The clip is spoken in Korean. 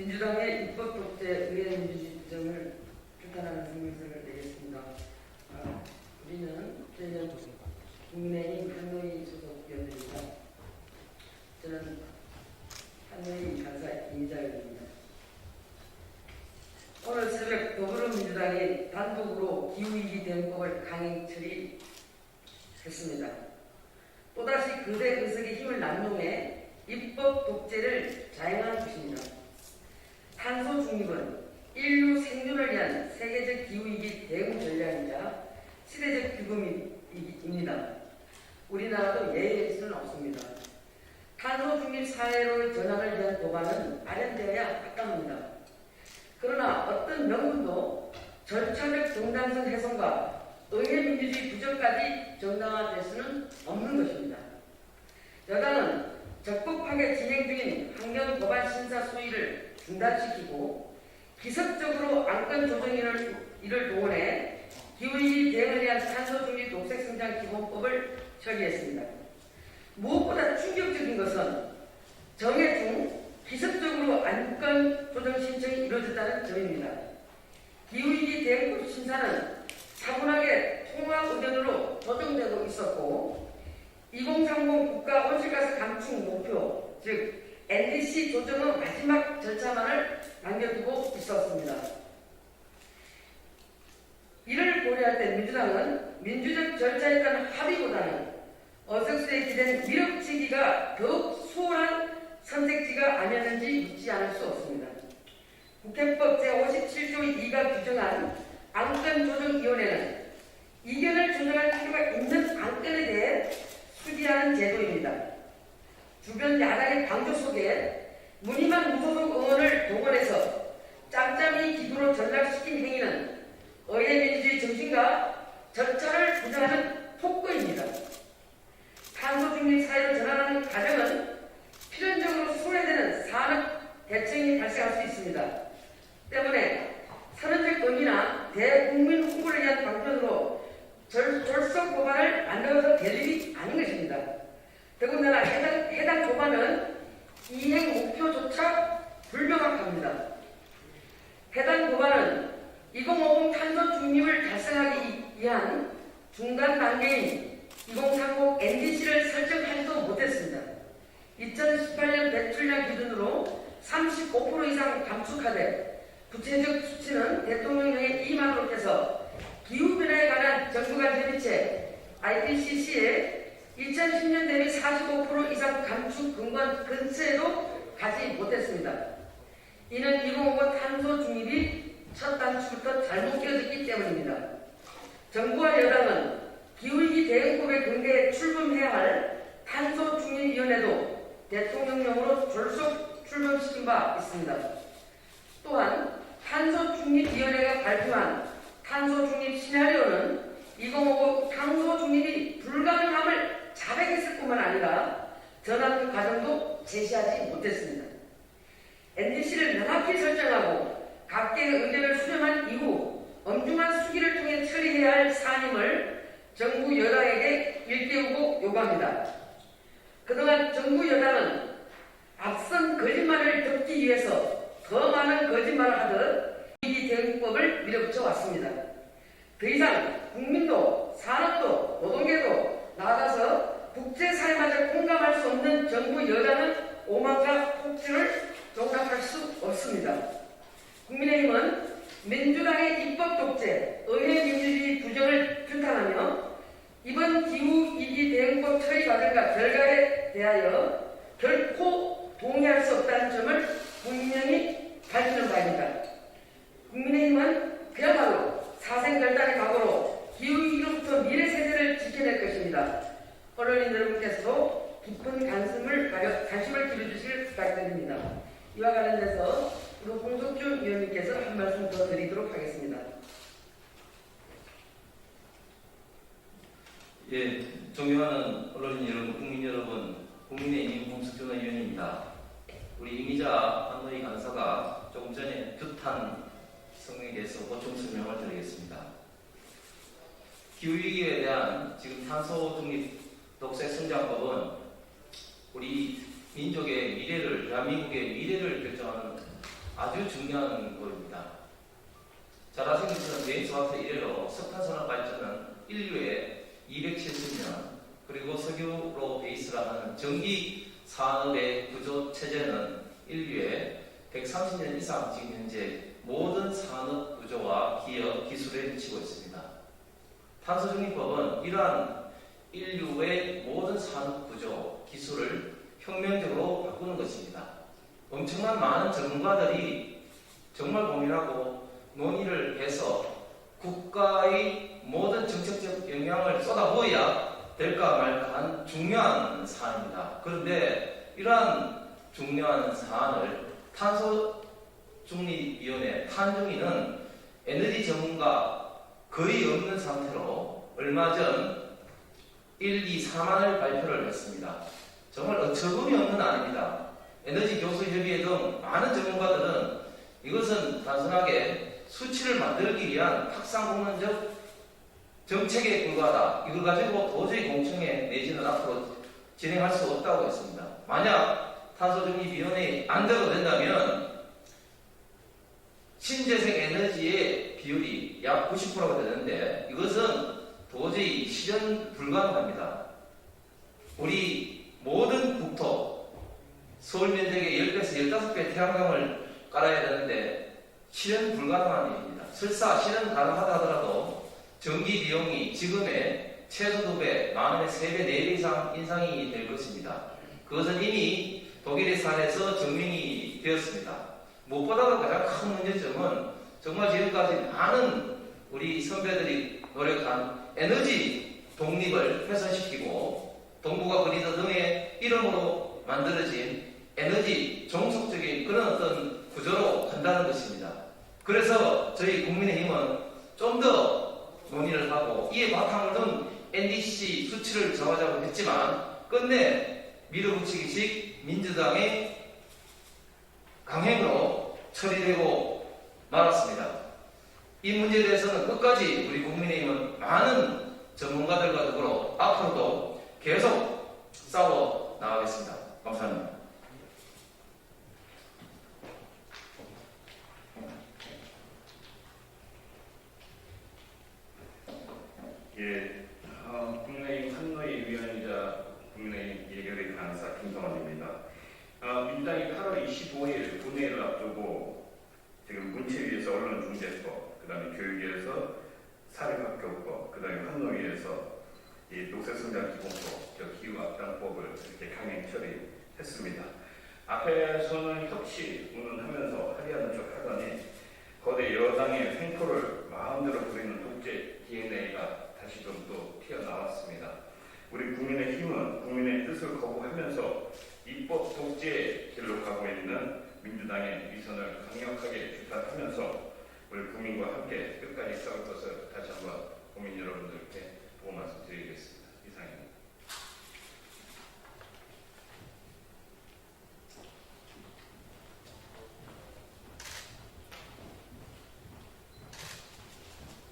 민주당의 입법 독재 의회 민주주의 주장을 규탄하는 성명서를 내겠습니다. 아, 우리는 저는 국민의힘 한노희 소속 의원입니다. 저는 한노희 간사 이자입니다. 오늘 새벽 더불어민주당이 단독으로 기후위기 대응법을 강행 처리했습니다. 또다시 그대 의석의 힘을 남용해 입법 독재를 자행한 것입니다. 탄소 중립은 인류 생존을 위한 세계적 기후위기 대응 전략이자 시대적 규범입니다. 우리나라도 예외일 수는 없습니다. 탄소 중립 사회로의 전환을 위한 도발은 마련되어야 합당합니다. 그러나 어떤 명분도 절차적 정당성 훼손과 의회 민주주의 부정까지 정당화될 수는 없는 것입니다. 여당은 적법하게 진행 중인 환경 도발 심사 수위를 중단시키고 기습적으로 안건 조정인을 이를 동원해 기후위기 대응을 위한 탄소 중립 녹색 성장 기본법을 처리했습니다. 무엇보다 충격적인 것은 정해 중 기습적으로 안건 조정 신청이 이루어졌다는 점입니다. 기후위기 대응법 심사는 차분하게 통합 의견으로 조정되고 있었고 2030 국가 온실가스 감축 즉 NDC 조정의 마지막 절차만을 남겨두고 있었습니다. 이를 고려할 때 민주당은 민주적 절차에 따른 합의보다는 어석수에 기댄 밀어붙이기가 더욱 수월한 선택지가 아니었는지 묻지 않을 수 없습니다. 국회법 제57조 2가 규정한 안건조정위원회는 이견을 조정할 필요가 있는 안건에 대해 수기하는 제도입니다. 주변 야당의 강조 속에 무늬만 무소속 의원을 동원해서 짬짬이 기구로 전락시킨 행위는 의회 민주주의 정신과 절차를 부정하는 폭거입니다. 탄소 중립 사회로 전환하는 과정은 필연적으로 소외되는 산업 대책이 발생할 수 있습니다. 때문에 선언적 의미나 대국민 홍보를 위한 방편으로 절, 졸속 법안을 만들어서 될 일이 아닌 것입니다. 더군다나 해당, 해당 법안은 이행 목표조차 불명확합니다. 해당 법안은 2050 탄소 중립을 달성하기 위한 중간 단계인 2030 NDC를 설정하지도 못했습니다. 2018년 배출량 기준으로 35% 이상 감축하되 구체적 수치는 대통령령에 임하도록 해서 기후변화에 관한 정부간 협의체 IPCC에 2010년 대비 45% 이상 감축 근거한 근처에도 가지 못했습니다. 이는 2050 탄소 중립이 첫 단추부터 잘못 끼어졌기 때문입니다. 정부와 여당은 기후위기 대응법의 근거에 출범해야 할 탄소 중립위원회도 대통령령으로 졸속 출범시킨 바 있습니다. 또한 탄소 중립위원회가 발표한 탄소 중립 시나리오는 2050 탄소 중립이 불가능함을 자백했을 뿐만 아니라 전환 과정도 제시하지 못했습니다. NDC를 명확히 설정하고 각계의 의견을 수렴한 이후 엄중한 수기를 통해 처리해야 할 사안임을 정부 여당에게 일깨우고 요구합니다. 그동안 정부 여당은 앞선 거짓말을 덮기 위해서 더 많은 거짓말을 하듯 위기 대응법을 밀어붙여 왔습니다. 더 이상 국민도 산업도 노동계도 나아가서 국제사회마저 공감할 수 없는 정부 여당은 오만과 폭주를 용납할 수 없습니다. 국민의힘은 민주당의 입법 독재, 의회 민주주의 부정을 규탄하며 이번 기후 위기 대응법 처리 과정과 결과에 대하여 결코 동의할 수 없다는 점을 분명히 밝히는 바입니다. 국민의힘은 그야말로 사생결단의 각오로 기후위기로부터 미래 세대를 지켜낼 것입니다. 언론인 여러분께서도 깊은 관심을, 관심을 기울여주실 부탁드립니다. 이와 관련돼서 우리 홍석준 위원님께서 한 말씀 더 드리도록 하겠습니다. 예, 존경하는 언론인 여러분, 국민 여러분, 국민의힘 홍석준 의원입니다. 우리 임 기자 한노희 간사가 조금 전에 규탄 성명에 대해서 보충 설명을 드리겠습니다. 기후위기에 대한 지금 탄소 중립 녹색 성장법은 우리 민족의 미래를, 대한민국의 미래를 결정하는 아주 중요한 거입니다. 것처럼 제임스와트 이래로 석탄산업 발전은 인류의 270년 그리고 석유로 베이스라 하는 전기 산업의 구조 체제는 인류의 130년 이상 지금 현재 모든 산업 구조와 기업 기술에 미치고 있습니다. 탄소 중립법은 이러한 인류의 모든 산업 구조 기술을 혁명적으로 바꾸는 것입니다. 엄청난 많은 전문가들이 정말 고민하고 논의를 해서 국가의 모든 정책적 영향을 쏟아부어야 될까 말까 한 중요한 사안입니다. 그런데 이러한 중요한 사안을 탄소 중립위원회 탄중위는 에너지 전문가 거의 없는 상태로 얼마 전 1, 2, 4만을 발표를 했습니다. 정말 어처구니 없는 아닙니다. 에너지 교수 협의회 등 많은 전문가들은 이것은 단순하게 수치를 만들기 위한 탁상공론적 정책에 불과하다. 이걸 가지고 도저히 공청회 내지는 앞으로 진행할 수 없다고 했습니다. 만약 탄소중립위원회에 안 되고된다면 신재생 에너지의 비율이 약 90%가 되는데 이것은 도저히 실현 불가능합니다. 우리 모든 서울 면적의 10배에서 15배 태양광을 깔아야 되는데 실현 불가능한 일입니다. 설사 실현 가능하다 하더라도 전기 비용이 지금의 최소 2배, 많으면 3배, 4배 이상 인상이 될 것입니다. 그것은 이미 독일의 사례에서 증명이 되었습니다. 무엇보다도 가장 큰 문제점은 정말 지금까지 많은 우리 선배들이 노력한 에너지 독립을 훼손시키고 동북아 그리드 등의 이름으로 만들어진 에너지 종속적인 그런 어떤 구조로 간다는 것입니다. 그래서 저희 국민의힘은 좀 더 논의를 하고 이에 바탕을 둔 NDC 수치를 정하자고 했지만 끝내 밀어붙이기식 민주당의 강행으로 처리되고 말았습니다. 이 문제에 대해서는 끝까지 우리 국민의힘은 많은 전문가들과 더불어 앞으로도 계속 싸워 나가겠습니다. 감사합니다. 예, 어, 국민의힘 한노희 위원이자 국민의힘 예결위 간사 김성환입니다. 어, 민주당이 8월 25일 본회의를 앞두고 지금 문체위에서 언론중재법, 그 다음에 교육위에서 사립학교법, 그 다음에 한노위에서 이 녹색성장기본법, 저 기후악당법을 이렇게 강행 처리했습니다. 앞에서는 협치 운운하면서 합의하는 척 하더니 거대 여당의 횡포를 마음대로 부리는 독재 DNA가 다시 좀 또 튀어나왔습니다. 우리 국민의 힘은 국민의 뜻을 거부하면서 입법 독재 길로 가고 있는 민주당의 위선을 강력하게 규탄하면서 우리 국민과 함께 끝까지 싸울 것을 다시 한번 국민 여러분들께 보고 말씀드리겠습니다.